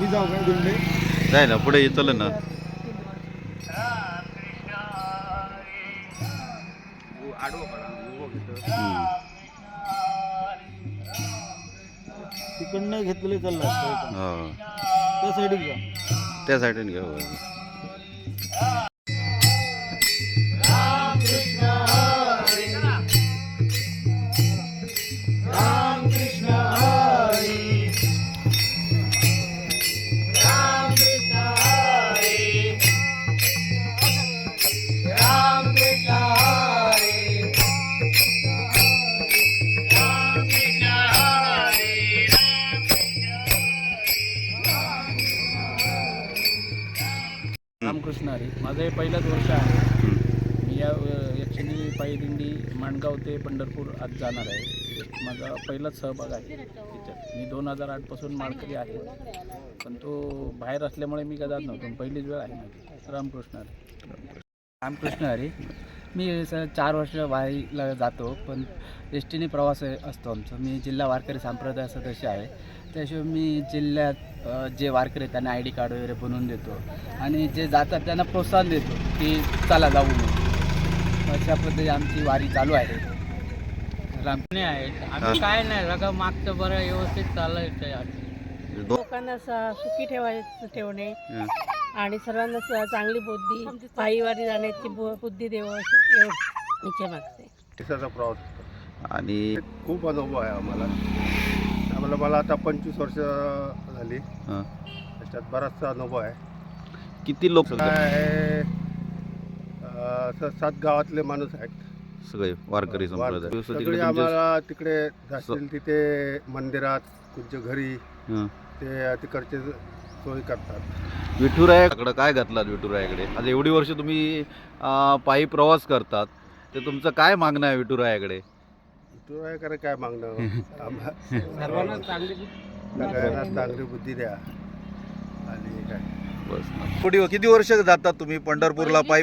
मी जाऊ जाय ना पुढे चल ना. तिकडनं घेतलेले चाललं हो. त्या साईडून जा. त्या साईडून घ्या रामकृष्ण हरी. माझं हे पहिलंच वर्ष आहे. मी या ॲक्च्युली पायी दिंडी माणगाव ते पंढरपूर आज जाणार आहे. माझा पहिलाच सहभाग आहे त्याच्यात मी दोन हजार आठपासून माळकरी आहे. पण तो बाहेर असल्यामुळे मी कदाच नव्हतो. पहिलीच वेळ आहे माझी. रामकृष्ण हरी. रामकृष्ण हरी. मी स चार वर्ष वारीला जातो. पण एस टीने प्रवास असतो आमचं. मी जिल्हा वारकरी संप्रदाय सदस्य आहे. त्याशिवाय मी जिल्ह्यात जे वारकरी आहेत त्यांना आय डी कार्ड वगैरे बनवून देतो. आणि जे जातात त्यांना प्रोत्साहन देतो की चला जाऊ म्हणून. अशा पद्धती आमची वारी चालू आहे. राम आहेत आम्ही काय नाही सगळं मागचं बरं व्यवस्थित चालायचं लोकांना सुखी ठेवायचं ठेवणे हं. आणि सर्वांना चांगली बुद्धी पायीवारी जाण्याची बु- बुद्धी देव इच्छा मागते प्रवास. आणि खूप अनुभव आहे आम्हाला. आम्हाला मला आता पंचवीस वर्ष झाली. हं. त्याच्यात बराचसा अनुभव आहे. किती लोक काय आहे अं, स- सात गावातले माणूस आहेत. सगळे वारकरी संप्रदाय. वारकरी. दिवस तिकडे सगळे तुमचे- आम्हाला तिकडे जातील तिथे मंदिरात तुमच्या घरी हं. ते तिकडचे सोय करतात. विठुरायाकडे काय घातलात विठुरायाकडे? आज एवढी वर्ष तुम्ही अं, पायी प्रवास करतात. तर तुमचं काय मागणं आहे विठुरायाकडे? तू आहे का काय मागणं आम्हा- सर्वांना चांगली सगळ्यांना चांगली बुद्धी द्या. आणि काय? बस. किती किती वर्ष जातात तुम्ही पंढरपूरला पायी